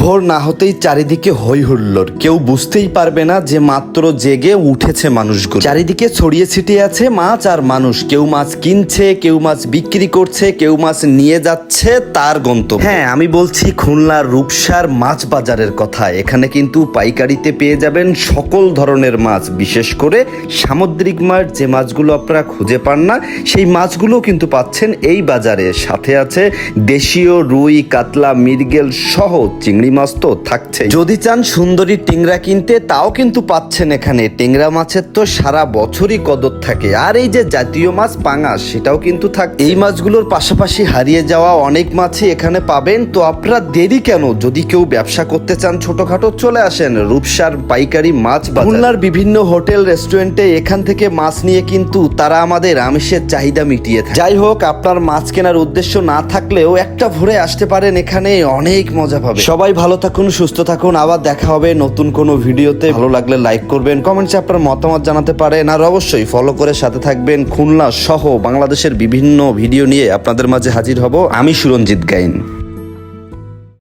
ভোর না হতেই চারিদিকে হই হুল্লোড় কেউ বুঝতেই পারবে না যে মাত্র জেগে উঠেছে মানুষগুলো। চারিদিকে ছড়িয়ে ছিটিয়ে আছে মাছ আর মানুষ। কেউ মাছ কিনছে, কেউ মাছ বিক্রি করছে, কেউ মাছ নিয়ে যাচ্ছে, তার গন্তব্য। হ্যাঁ আমি বলছি খুলনার রূপসার মাছ বাজারের কথা। এখানে কিন্তু পাইকারিতে পেয়ে যাবেন সকল ধরনের মাছ। বিশেষ করে সামুদ্রিক মাছ, যে মাছগুলো আপনারা খুঁজে পান না, সেই মাছগুলো কিন্তু পাচ্ছেন এই বাজারে। সাথে আছে দেশীয় রুই, কাতলা মিরগেল সহ চিংড়ি মাছ তো থাকছে যদি চান সুন্দরী টিংরা কিনতে, তাও কিন্তু পাচ্ছেন এখানে। টেংরা মাছের তো সারা বছরই কদর থাকে। আর এই যে জাতীয় মাছ পাঙাশ, সেটাও কিন্তু থাকে এই মাছগুলোর পাশাপাশি হারিয়ে যাওয়া অনেক মাছই এখানে পাবেন। তো আপনারা দেরি কেন? যদি কেউ ব্যবসা করতে চান, ছোটখাটো চলে আসেন রূপসার পাইকারি মাছ খুলনার বিভিন্ন হোটেল, রেস্টুরেন্টে এখান থেকে মাছ নিয়ে কিন্তু তারা আমাদের আমিষের চাহিদা মিটিয়ে থাকে। যাই হোক, আপনার মাছ কেনার উদ্দেশ্য না থাকলেও একটা ভরে আসতে পারেন এখানে, অনেক মজা পাবে সবাই ভালো থাকুন, সুস্থ থাকুন। আবার দেখা হবে নতুন কোনো ভিডিওতে। ভালো লাগলে লাইক করবেন কমেন্টসে আপনার মতামত জানাতে পারেন। আর অবশ্যই ফলো করে সাথে থাকবেন খুলনা সহ বাংলাদেশের বিভিন্ন ভিডিও নিয়ে আপনাদের মাঝে হাজির হব। আমি সুরঞ্জিত গাইন।